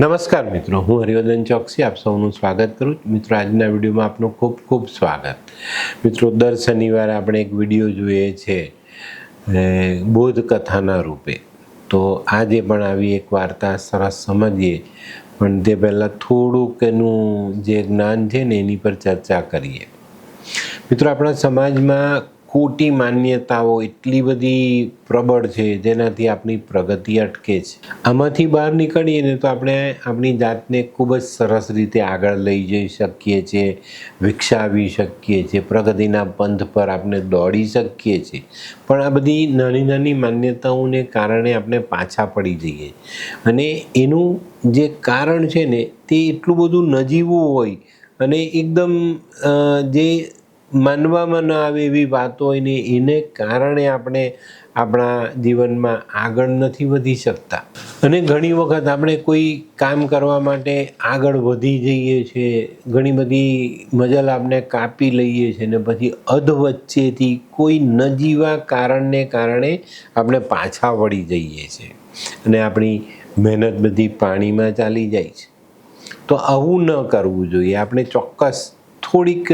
નમસ્કાર મિત્રો હું હરિવર્ધન ચોકસી આપ સૌનું સ્વાગત કરું છું. મિત્રો આજના વિડીયોમાં આપનું ખૂબ ખૂબ સ્વાગત. મિત્રો દર શનિવારે આપણે એક વીડિયો જોઈએ છે એ, બોધ કથાના રૂપે. તો આજે પણ આવી એક વાર્તા સરસ સમજીએ. પણ તે પહેલાં થોડુંક એનું જે જ્ઞાન છે ને એની પર ચર્ચા કરીએ. મિત્રો આપણા સમાજમાં ખોટી માન્યતાઓ એટલી બધી પ્રબળ છે, જેનાથી આપણી પ્રગતિ અટકે છે. આમાંથી બહાર નીકળીએ ને તો આપણે આપણી જાતને ખૂબ જ સરસ રીતે આગળ લઈ જઈ શકીએ છીએ, વિકસાવી શકીએ છીએ, પ્રગતિના પંથ પર આપણે દોડી શકીએ છીએ. પણ આ બધી નાની નાની માન્યતાઓને કારણે આપણે પાછા પડી જઈએ. અને એનું જે કારણ છે ને, તે એટલું બધું નજીવું હોય અને એકદમ જે માનવામાં ન આવે એવી વાતો હોય ને એને કારણે આપણે આપણા જીવનમાં આગળ નથી વધી શકતા. અને ઘણી વખત આપણે કોઈ કામ કરવા માટે આગળ વધી જઈએ છીએ ઘણી બધી મજલ આપણે કાપી લઈએ છીએ ને પછી અધ વચ્ચેથી કોઈ નજીવા કારણને કારણે આપણે પાછા વળી જઈએ છીએ અને આપણી મહેનત બધી પાણીમાં ચાલી જાય છે. તો આવું ન કરવું જોઈએ. આપણે ચોક્કસ થોડીક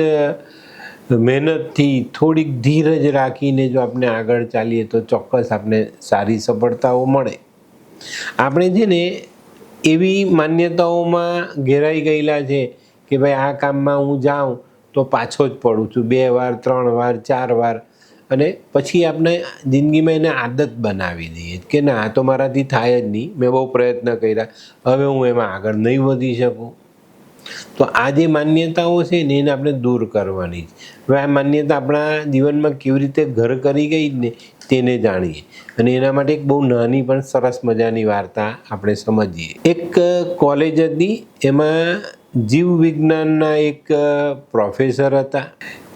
મહેનતથી થોડીક ધીરજ રાખીને જો આપણે આગળ ચાલીએ તો ચોક્કસ આપણે સારી સફળતાઓ મળે. આપણે છે ને એવી માન્યતાઓમાં ઘેરાઈ ગયેલા છે કે ભાઈ આ કામમાં હું જાઉં તો પાછો જ પડું છું. બે વાર, ત્રણ વાર, ચાર વાર અને પછી આપણે જિંદગીમાં એને આદત બનાવી દઈએ કે ના, આ તો મારાથી થાય જ નહીં. મેં બહુ પ્રયત્ન કર્યા. હવે હું એમાં આગળ નહીં વધી શકું. તો આ જે માન્યતાઓ છે ને એને આપણે દૂર કરવાની છે. હવે આ માન્યતા આપણા જીવનમાં કેવી રીતે ઘર કરી ગઈ ને તેને જાણીએ. અને એના માટે એક બહુ નાની પણ સરસ મજાની વાર્તા આપણે સમજીએ. એક કોલેજ હતી, એમાં જીવ વિજ્ઞાનના એક પ્રોફેસર હતા.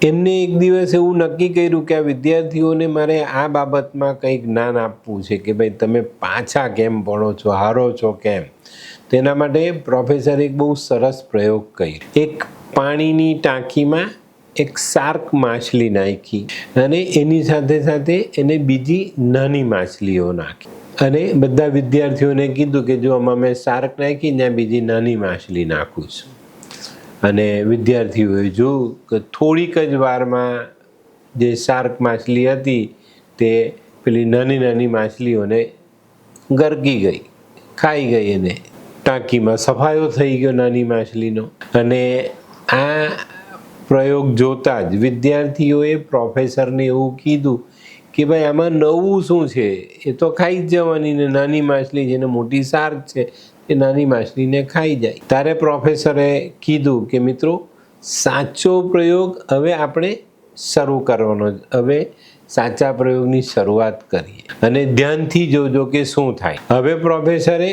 એમને એક દિવસ એવું નક્કી કર્યું કે આ વિદ્યાર્થીઓને મારે આ બાબતમાં કંઈક જ્ઞાન આપવું છે કે ભાઈ તમે પાછા કેમ ભણો છો, હારો છો કેમ? તેના માટે પ્રોફેસરે એક બહુ સરસ પ્રયોગ કર્યો. એક પાણીની ટાંકીમાં એક શાર્ક માછલી નાખી અને એની સાથે સાથે એને બીજી નાની માછલીઓ નાખી. અને બધા વિદ્યાર્થીઓને કીધું કે જો આમાં મેં શાર્ક નાખી, ત્યાં બીજી નાની માછલી નાખું છું. અને વિદ્યાર્થીઓએ જોયું કે થોડીક જ વારમાં જે શાર્ક માછલી હતી, તે પેલી નાની નાની માછલીઓને ગરકી ગઈ, ખાઈ ગઈ એને ટાંકીમાં સફાયો થઈ ગયો નાની માછલીનો. અને આ પ્રયોગ જોતા જ વિદ્યાર્થીઓએ પ્રોફેસરને એવું કીધું કે ભાઈ આમાં નવું શું છે? એ તો ખાઈ જ જવાની ને નાની માછલી જેને મોટી શાર્ક છે, એ નાની માછલીને ખાઈ જાય. તારે પ્રોફેસરે કીધું કે મિત્રો, સાચો પ્રયોગ હવે આપણે શરૂ કરવાનો હવે સાચા પ્રયોગની શરૂઆત કરીએ. અને ધ્યાનથી જોજો કે શું થાય. હવે પ્રોફેસરે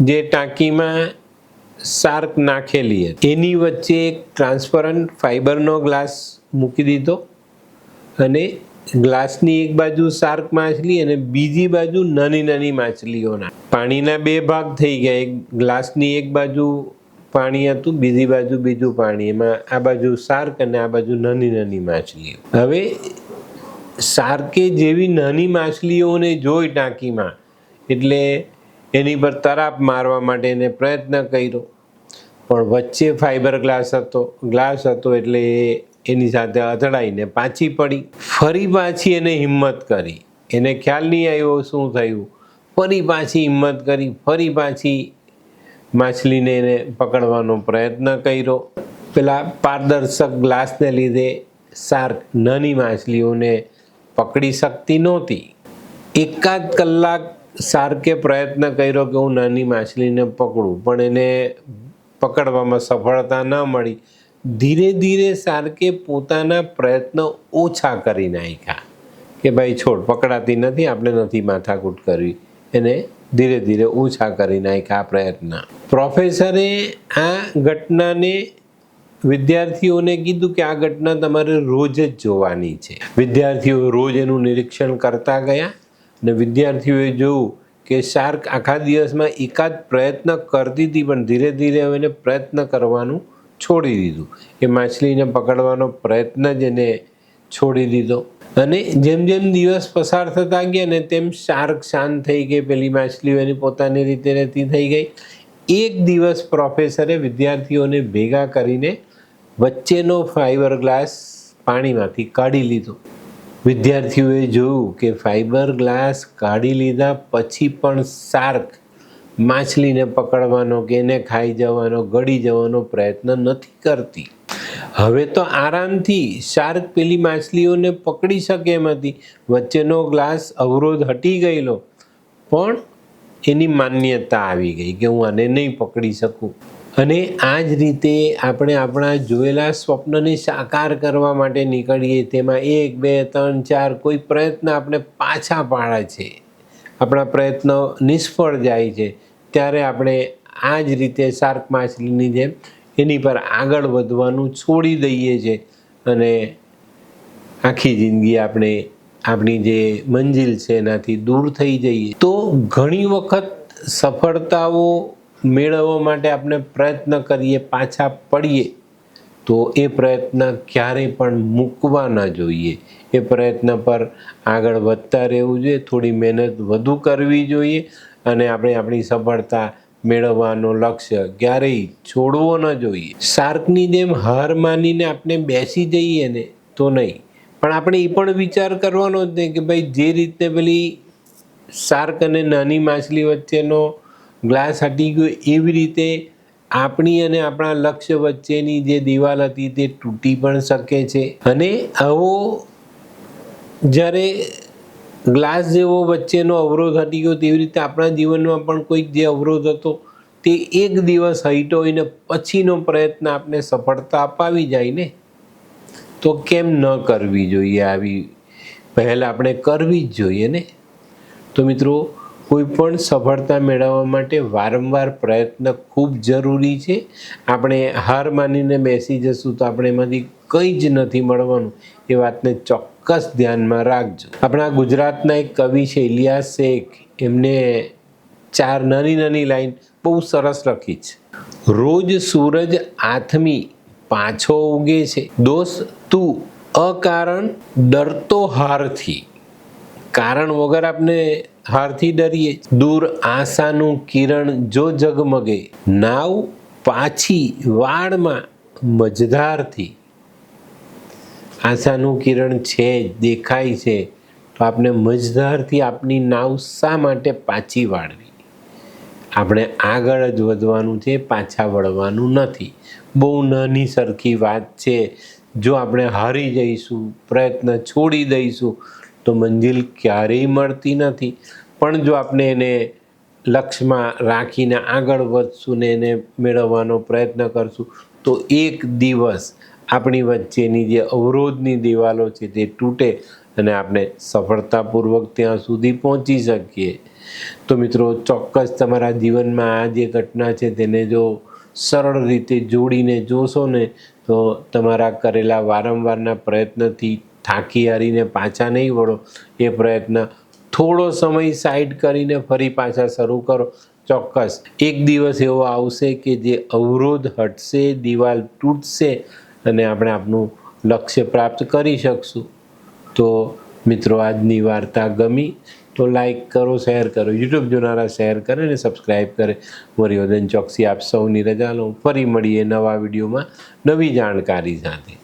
જે ટાંકીમાં શાર્ક નાખેલી હતી, એની વચ્ચે એક ટ્રાન્સપરન્ટ ફાઈબરનો ગ્લાસ મૂકી દીધો અને ગ્લાસની એક બાજુ શાર્ક માછલી અને બીજી બાજુ નાની નાની માછલીઓના. પાણીના બે ભાગ થઈ ગયા. એક ગ્લાસની એક બાજુ પાણી હતું, બીજી બાજુ બીજું પાણી. એમાં આ બાજુ શાર્ક અને આ બાજુ નાની નાની માછલીઓ. હવે શાર્કે જેવી નાની માછલીઓને જોઈ ટાંકીમાં, એટલે એની પર તરાપ મારવા માટે એને પ્રયત્ન કર્યો. પણ વચ્ચે ફાઈબર ગ્લાસ હતો. ગ્લાસ હતો એટલે એની સાથે અથડાઈને પાછી પડી. ફરી પાછી એને હિંમત કરી. એને ખ્યાલ નહીં આવ્યો શું થયું. ફરી પાછી હિંમત કરી, ફરી પાછી માછલીને એને પકડવાનો પ્રયત્ન કર્યો. પેલા પારદર્શક ગ્લાસને લીધે શાર્ક નાની માછલીઓને પકડી શકતી નહોતી. એકાદ કલાક શાર્કે પ્રયત્ન કર્યો કે હું નાની માછલીને પકડું, પણ એને પકડવામાં સફળતા ન મળી. ધીરે ધીરે સારકે પોતાના પ્રયત્નો ઓછા કરી નાખ્યા. કે ભાઈ છોડ પકડાતી નથી, આપણે નથી માથાકૂટ કરવી. એને ધીરે ધીરે ઓછા કરી નાખ્યા આ પ્રયત્ન. પ્રોફેસરે આ ઘટનાને વિદ્યાર્થીઓને કીધું કે આ ઘટના તમારે રોજ જ જોવાની છે. વિદ્યાર્થીઓ રોજ એનું નિરીક્ષણ કરતા ગયા અને વિદ્યાર્થીઓએ જોયું કે શાર્ક આખા દિવસમાં એકાદ પ્રયત્ન કરતી હતી, પણ ધીરે ધીરે હવે એને પ્રયત્ન કરવાનું છોડી દીધું. એ માછલીને પકડવાનો પ્રયત્ન જ એને છોડી દીધો. અને જેમ જેમ દિવસ પસાર થતા ગયા ને તેમ શાર્ક શાંત થઈ ગઈ. પેલી માછલીઓ એની પોતાની રીતે રહેતી થઈ ગઈ. એક દિવસ પ્રોફેસરે વિદ્યાર્થીઓને ભેગા કરીને વચ્ચેનો ફાઈબર ગ્લાસ પાણીમાંથી કાઢી લીધો. વિદ્યાર્થીઓએ જોયું કે ફાઈબર ગ્લાસ કાઢી લીધા પછી પણ શાર્ક માછલીને પકડવાનો કે એને ખાઈ જવાનો, ગળી જવાનો પ્રયત્ન નથી કરતી. હવે તો આરામથી શાર્ક પેલી માછલીઓને પકડી શકે એમ હતી. વચ્ચેનો ગ્લાસ અવરોધ હટી ગયેલો. પણ એની માન્યતા આવી ગઈ કે હું આને નહીં પકડી શકું. અને આ જ રીતે આપણે આપણા જોયેલા સ્વપ્નને સાકાર કરવા માટે નીકળીએ તેમાં એક, બે, ત્રણ, ચાર કોઈ પ્રયત્ન આપણે પાછા પાડે છે. આપણા પ્રયત્નો નિષ્ફળ જાય છે, ત્યારે આપણે આ જ રીતે શાર્ક માછલીની જેમ એની પર આગળ વધવાનું છોડી દઈએ છીએ અને આખી જિંદગી આપણે આપણી જે મંજિલ છે એનાથી દૂર થઈ જઈએ. તો ઘણી વખત સફળતાઓ મેળવવા માટે આપણે પ્રયત્ન કરીએ, પાછા પડીએ. તો એ પ્રયત્ન ક્યારેય પણ મૂકવા ન જોઈએ. એ પ્રયત્ન પર આગળ વધતા રહેવું જોઈએ, થોડી મહેનત વધુ કરવી જોઈએ અને આપણે આપણી સફળતા મેળવવાનો લક્ષ્ય ક્યારેય છોડવો ન જોઈએ. શાર્કની જેમ હાર માનીને આપણે બેસી જઈએ ને તો નહીં. પણ આપણે એ પણ વિચાર કરવાનો જ નહીં કે ભાઈ જે રીતે પેલી શાર્ક અને નાની માછલી વચ્ચેનો ગ્લાસ હટી ગયો, એવી રીતે આપણી અને આપણા લક્ષ્ય વચ્ચેની જે દિવાલ હતી તે તૂટી પણ શકે છે. અને આવો જ્યારે ગ્લાસ જેવો વચ્ચેનો અવરોધ હટી ગયો તેવી રીતે આપણા જીવનમાં પણ કોઈક જે અવરોધ હતો તે એક દિવસ હઈટો હોય પછીનો પ્રયત્ન આપણે સફળતા અપાવી જાય ને? તો કેમ ન કરવી જોઈએ આવી પહેલ આપણે કરવી જ જોઈએ ને? તો મિત્રો કોઈ પણ સફળતા મેળવવા માટે વારંવાર પ્રયત્ન ખૂબ જરૂરી છે. આપણે હાર માનીને બેસી જશું તો આપણે એમાંથી કંઈ જ નથી મળવાનું. એ વાતને ચોક્કસ ધ્યાનમાં રાખજો. આપણા ગુજરાતના એક કવિ છે, ઇલિયાસ શેખ. એમને ચાર નાની નાની લાઈન બહુ સરસ લખી છે. રોજ સૂરજ આથમી પાછો ઉગે છે. દોસ્ત, તું અકારણ ડરતો હારથી. કારણ વગર આપણે હારથી ડરીએ. દૂર આશાનું કિરણ જો જગમગે, નાવ પાછી વાળમાં મજધારથી. આશાનું કિરણ છે, દેખાય છે, તો આપણે મજધારથી આપની નાવ શા માટે પાછી વાળવી? આપણે આગળ જ વધવાનું છે, પાછા વળવાનું નથી. બહુ નાની સરખી વાત છે. જો આપણે હારી જઈશું, પ્રયત્ન છોડી દઈશું તો મંજિલ ક્યારેય મળતી નથી. પણ જો આપણે એને લક્ષ્યમાં રાખીને આગળ વધશું ને એને મેળવવાનો પ્રયત્ન કરશું, તો એક દિવસ આપણી વચ્ચેની જે અવરોધની દિવાલો છે તે તૂટે અને આપણે સફળતાપૂર્વક ત્યાં સુધી પહોંચી શકીએ. તો મિત્રો, ચોક્કસ તમારા જીવનમાં આ જે ઘટના છે તેને જો સરળ રીતે જોડીને જોશો ને, તો તમારા કરેલા વારંવારના પ્રયત્નથી થાકી હારીને પાછા નહીં વળો. એ પ્રયત્ન થોડો સમય સાઈડ કરીને ફરી પાછા શરૂ કરો. ચોક્કસ. એક દિવસ એવો આવશે કે જે અવરોધ હટશે, દિવાલ તૂટશે અને આપણે આપણું લક્ષ્ય પ્રાપ્ત કરી શકશું. તો મિત્રો, આજની વાર્તા ગમી તો લાઈક કરો શેર કરો. યુટ્યુબ જોનારા શેર કરે અને સબસ્ક્રાઈબ કરે, વરિયોદન ચોકસી આપ સૌની રજા લઉં. ફરી મળીએ નવા વિડીયોમાં નવી જાણકારી સાથે.